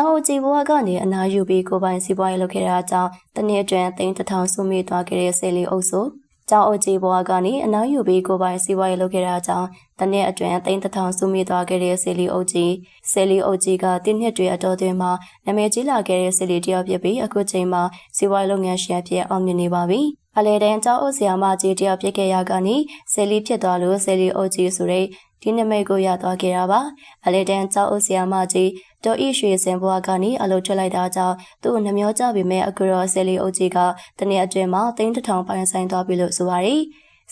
ကျောင်းအကြီးဘဝကနေအနာယူပြီးကိုပိုင်စီးပွားရေးလုပ်ခဲ့တာကြောင့်တနေ့အတွင်းသိန်းတစ်ထောင်စုမိသွားခဲ့တဲ့ဆယ်လီအုပ်စုကျောင်းအကြီးဘဝကနေအနာယူပြီးကိုပိုင်စီးပွားရေးလုပ်ခဲ့တာကြောင့်တနေ့အတွင်းသိန်းတစ်ထောင်စုမိသွားခဲ့တဲ့ဆယ်လီအုပ်ကြီးဆယ်လီအုပ်ကြီးကတင်းနှစ်တွေအတော်တွင်မှာနာမည်ကြီးလာခဲ့တဲ့ဆယ်လီတယောက်ဖြစ်ပြီးအခုချိန်မှာစီးပွားရေးလုပ်ငန်းရှင်ဖြစ်အောင်မြင်နေပါပြီအလဲတန်းကျောင်းအုပ်ဆရာမကြီးတယောက်ဖြစ်ခဲ့ရကနေဆယ်လီဖြစ်သွားလို့ဆယ်လီအုပ်ကြီးဆိုတဲ့ ဒီနမိတ်ကိုရသွားခဲ့တာပါအလဲတန်းကျောင်းအုပ်ဆရာမကြီးဒေါ်ဤရွှေစင်ဘွားကနေအလုပ်ထွက်လိုက်တာကြောင့်သူ့နှမျောကြပေမဲ့အခုတော့ဆယ်လီအုပ်ကြီးကတနေ့အတွင်းမှာသိန်းတစ်ထောင်ပိုင်ဆိုင်သွားပြီလို့ဆိုပါရယ်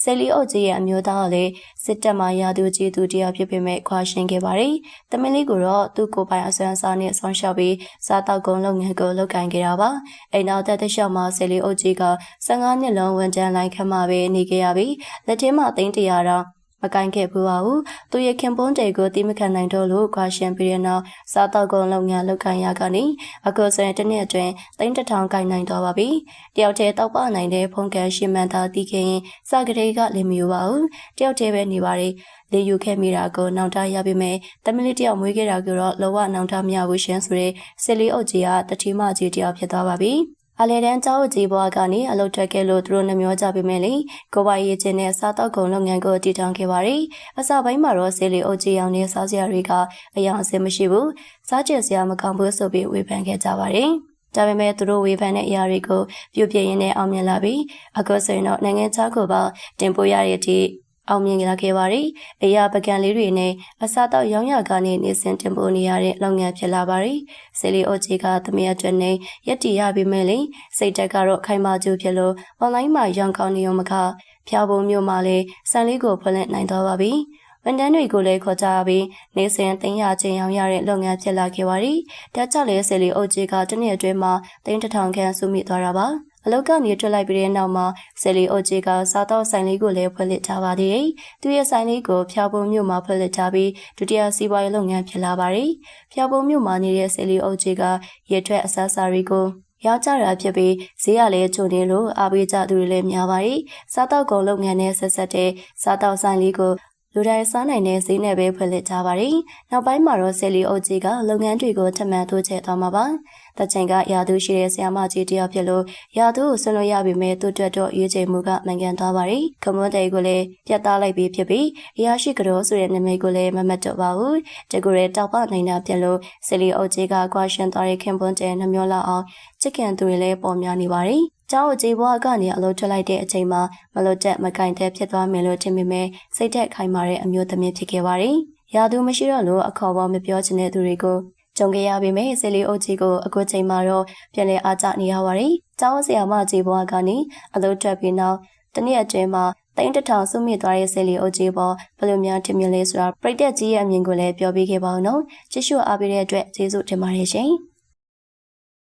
ဆယ်လီအုပ်ကြီးရဲ့အမျိုးသားကလည်းစစ်တပ်မှရာသူကြီးသူတရားဖြစ်ပေမဲ့ခွာရှင်းခဲ့ပါတယ်။တမင်လေးကိုတော့သူ့ကိုယ်ပိုင်အစွမ်းစားနဲ့ဆောင်းလျှောက်ပြီးစားတောက်ကုန်လုပ်ငန်းကိုလုပ်ကိုင်ခဲ့တာပါ။အိမ်နောက်သက်သက်လျှောက်မှာဆယ်လီအုပ်ကြီးက15နှစ်လုံးဝန်ထမ်းလိုက်ခတ်မှပဲနေခဲ့ရပြီးလက်ထဲမှာသိန်းတရာတောင်မ ကင်ခဲ့ဘူးပါဘူးသူရဲ့ခင်ပွန်းတဲကိုတိမခံနိုင်တော့လို့ခွာရှင်ပြီးတဲ့နောက်စားတော့ကုန်လုပ်ငန်းလုပ်ကိုင်ရကနေအခုဆိုရင်တစ်နှစ်အတွင်းသိန်းတစ်ထောင်ကိုင်နိုင်တော့ပါပြီတယောက်တည်းတောက်ပနိုင်တဲ့ဖုန်ကန်ရှင်မန်သာတီးခင်စကလေးကလည်းမယူပါဘူးတယောက်တည်းပဲနေပါတယ်လေယူခဲ့မိတာကိုနောင်တရပါမယ်တမလေးတယောက်မွေးခဲ့တာကိုတော့လောကနောင်တမရဘူးရှင်ဆိုတဲ့ဆယ်လေးအုပ်ကြီးကတတိမကြီးတယောက်ဖြစ်သွားပါပြီ အလဲတန်းကျောင်းကြီးဘွားကနေအလုပ်ထွက်ခဲ့လို့သူတို့နှမျောကြပေမဲ့လေကိုပိုင်ရေးချင်းနဲ့စားတောက်ကုန်လုပ်ငန်းကိုတည်ထောင်ခဲ့ပါတယ်။အစပိုင်းမှာတော့ဆေးလီအုပ်ကြီးအောင်နဲ့စားစရာတွေကအယောင်အစင်မရှိဘူး။စားကျက်စရာမကောင်းဘူးဆိုပြီးဝေဖန်ခဲ့ကြပါတယ်။ဒါပေမဲ့သူတို့ဝေဖန်တဲ့အရာတွေကိုပြုပြရင်းနဲ့အောင်မြင်လာပြီးအခုဆိုရင်တော့နိုင်ငံခြားကိုပါတင်ပို့ရတဲ့အထိ အောင်မြင်လာခဲ့ပါတယ်။အရာပကံလေးတွေနဲ့အစားတော့ရောင်းရကနေနေစဉ်တင်ပို့နေရတဲ့လုပ်ငန်းဖြစ်လာပါတယ်။ဆေလီအိုဂျီကသမီးအတွက်နဲ့ရက်တီရပြီးမဲ့လေစိတ်တက်ကတော့ခိုင်မာကျူဖြစ်လို့အွန်လိုင်းမှာရောင်းကောင်းနေုံမကဖျားပုံမျိုးမှာလည်းစံလေးကိုဖွင့်လှစ်နိုင်သွားပါပြီ။ဝန်ထမ်းတွေကိုလည်းခေါ်ကြပြီးနေစဉ်တင်ရချင်းရောင်းရတဲ့လုပ်ငန်းဖြစ်လာခဲ့ပါတယ်။ဒါကြောင့်လည်းဆယ်လီအိုဂျီကတနေ့အတွင်းမှာတင်တထောင်ခန့်စုမိသွားတာပါ။ အလောက်ကနေထွက်လိုက်ပြီးတဲ့နောက်မှာဆယ်လီအိုဂျီကစားတော့ဆိုင်လေးကိုလည်းဖွင့်လှစ်ထားပါသေးတယ်။သူရဲ့ဆိုင်လေးကိုဖျားပုံမြို့မှာဖွင့်လှစ်ထားပြီးဒုတိယစီးပွားရေးလုပ်ငန်းဖြစ်လာပါတယ်။ဖျားပုံမြို့မှာနေတဲ့ဆယ်လီအိုဂျီကရေထွက်အစားအစာတွေကိုရောက်ကြတာဖြစ်ပြီးဈေးရလည်းချုံနေလို့အားပေးကြသူတွေလည်းများပါတယ်။စားတော့ကုန်လုပ်ငန်းနဲ့ဆက်ဆက်တဲ့စားတော့ဆိုင်လေးကို လူတိုင်းစားနိုင်တဲ့ဈေးနဲ့ပဲဖွင့်လှစ်ထားပါတယ်။နောက်ပိုင်းမှာတော့ဆယ်လီအိုဂျီကလုပ်ငန်းတွေကိုထပ်မံတိုးချဲ့သွားမှာပါ။တချင်ကရာသူရှိတဲ့ဆရာမကြီးတယောက်ဖြစ်လို့ရာသူကိုဆွလို့ရပြီမဲ့သူ့အတွက်တော့ရွေးချယ်မှုကမှန်ကန်သွားပါတယ်။ကမွန်တေကိုလည်းပြတ်သားလိုက်ပြီးဖြစ်ပြီးအရာရှိကြောဆိုတဲ့နာမည်ကိုလည်းမမတ်တော့ပါဘူး။တကူရဲတောက်ပနိုင်တာဖြစ်လို့ဆယ်လီအိုဂျီကကွာရှင်သွားတဲ့ခင်ပွန်းတဲနှမျောလောက်အောင်ချစ်ခင်သူတွေလည်းပေါ်များနေပါတယ်။ ကျောင်းအကြီးဘွားကနေအလုပ်ထွက်လိုက်တဲ့အချိန်မှာမလွတ်တက်မကင်တဲ့ဖြစ်သွားမယ်လို့ထင်မိမဲ့စိတ်သက်ခိုင်မာတဲ့အမျိုးသမီးဖြစ်ခဲ့ပါတယ်။ရာသူမရှိတော့လို့အခေါ်ပေါ်မပြောချင်တဲ့သူတွေကိုကြုံခဲ့ရပေမဲ့ဆေလီအိုကြီးကိုအခုချိန်မှာတော့ပြန်လည်အားကျနေရပါတယ်။ကျောင်းဆရာမကြီးဘွားကနေအလုပ်ထွက်ပြီးနောက်တနေ့အတွင်းမှာတိန်တထောင်စုမြင့်သွားတဲ့ဆေလီအိုကြီးပေါ်ဘယ်လိုများထင်မြင်လဲဆိုတာပြိတက်ကြီးရဲ့အမြင်ကိုလည်းပြောပြခဲ့ပါဦးနော်။ချစ်ရှုအားပေးတဲ့အတွက်ကျေးဇူးတင်ပါတယ်ရှင်။